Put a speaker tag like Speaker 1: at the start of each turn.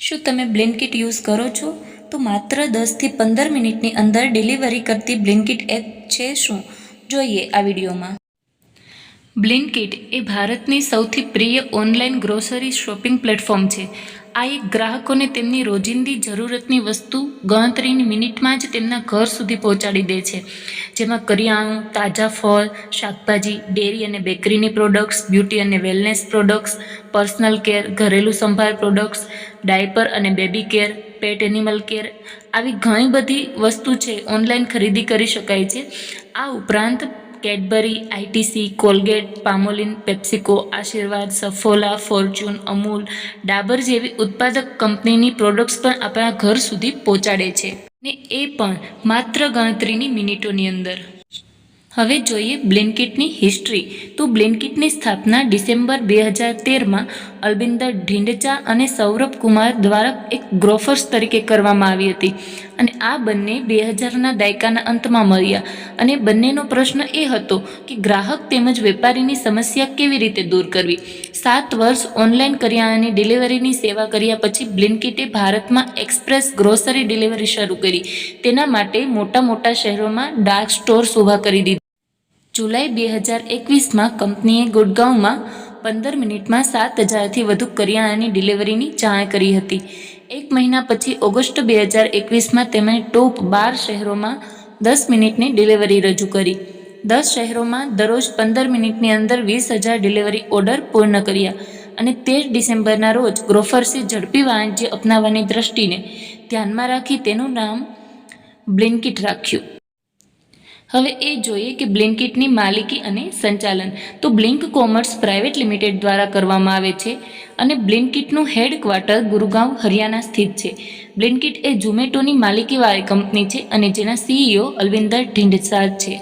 Speaker 1: શું તમે બ્લિન્કિટ યુઝ કરો છો? તો માત્ર દસથી પંદર મિનિટની અંદર ડિલિવરી કરતી બ્લિન્કિટ એપ છે શું? જોઈએ આ વિડીયોમાં. બ્લિન્કિટ એ ભારતની સૌથી પ્રિય ઓનલાઈન ગ્રોસરી શોપિંગ પ્લેટફોર્મ છે. આ એક ગ્રાહકોને તેમની રોજિંદી જરૂરતની વસ્તુ ગણતરીની મિનિટમાં જ તેમના ઘર સુધી પહોંચાડી દે છે. જેમાં કરિયાણું, તાજા ફળ, શાકભાજી, ડેરી અને બેકરીની પ્રોડક્ટ્સ, બ્યુટી અને વેલનેસ પ્રોડક્ટ્સ, પર્સનલ કેર, ઘરેલું સંભાળ પ્રોડક્ટ્સ, ડાયપર અને baby care, pet animal care આવી ઘણી બધી વસ્તુ છે. ઓનલાઈન ખરીદી કરી શકાય છે. આ ઉપરાંત Cadbury ITC Colgate, Palmolive, PepsiCo, Aashirvaad, Saffola, Fortune, Amul, Dabur જેવી ઉત્પાદક કંપનીની પ્રોડક્ટ્સ પણ આપણા ઘર સુધી પહોંચાડે છે. ને એ પણ માત્ર ગણતરીની મિનિટોની અંદર. હવે જોઈએ બ્લિન્કિટની હિસ્ટ્રી. તો બ્લિન્કિટની સ્થાપના ડિસેમ્બર બે હજાર તેરમાં અલબિંદર ઢીંડચા અને સૌરભ કુમાર દ્વારા એક ગ્રોફર્સ તરીકે કરવામાં આવી હતી. અને આ બંને બે હજારના દાયકાના અંતમાં મળ્યા. અને બંનેનો પ્રશ્ન એ હતો કે ગ્રાહક તેમજ વેપારીની સમસ્યા કેવી રીતે દૂર કરવી? સાત વર્ષ ઓનલાઈન કરિયાણાની ડિલિવરીની સેવા કર્યા પછી બ્લિન્કિટે ભારતમાં એક્સપ્રેસ ગ્રોસરી ડિલિવરી શરૂ કરી. તેના માટે મોટા મોટા શહેરોમાં ડાર્ક સ્ટોર્સ ઊભા કરી દીધા. જુલાઈ બે હજાર એકવીસમાં કંપનીએ ગુડગાંવમાં પંદર મિનિટમાં સાત હજારથી વધુ કરિયાણાની ડિલિવરીની જાણ કરી હતી. એક મહિના પછી ઓગસ્ટ બે હજાર એકવીસમાં તેમણે ટોપ બાર શહેરોમાં દસ મિનિટની ડિલિવરી રજૂ કરી. દસ શહેરોમાં દરરોજ પંદર મિનિટની અંદર વીસ હજાર ડિલિવરી ઓર્ડર પૂર્ણ કર્યા અને તેર ડિસેમ્બરના રોજ ગ્રોફર્સે ઝડપી વાણિજ્ય અપનાવવાની દ્રષ્ટિને ધ્યાનમાં રાખી તેનું નામ બ્લિન્કિટ રાખ્યું. હવે એ જોઈએ કે બ્લિન્કિટની માલિકી અને સંચાલન. તો બ્લિન્ક કોમર્સ પ્રાઇવેટ લિમિટેડ દ્વારા કરવામાં આવે છે અને બ્લિન્કિટનું હેડક્વાર્ટર ગુરુગાંવ, હરિયાણા સ્થિત છે. બ્લિન્કિટ એ ઝોમેટોની માલિકીવાળી કંપની છે અને જેના સીઈઓ અલવિંદર ઢીંડસાર છે.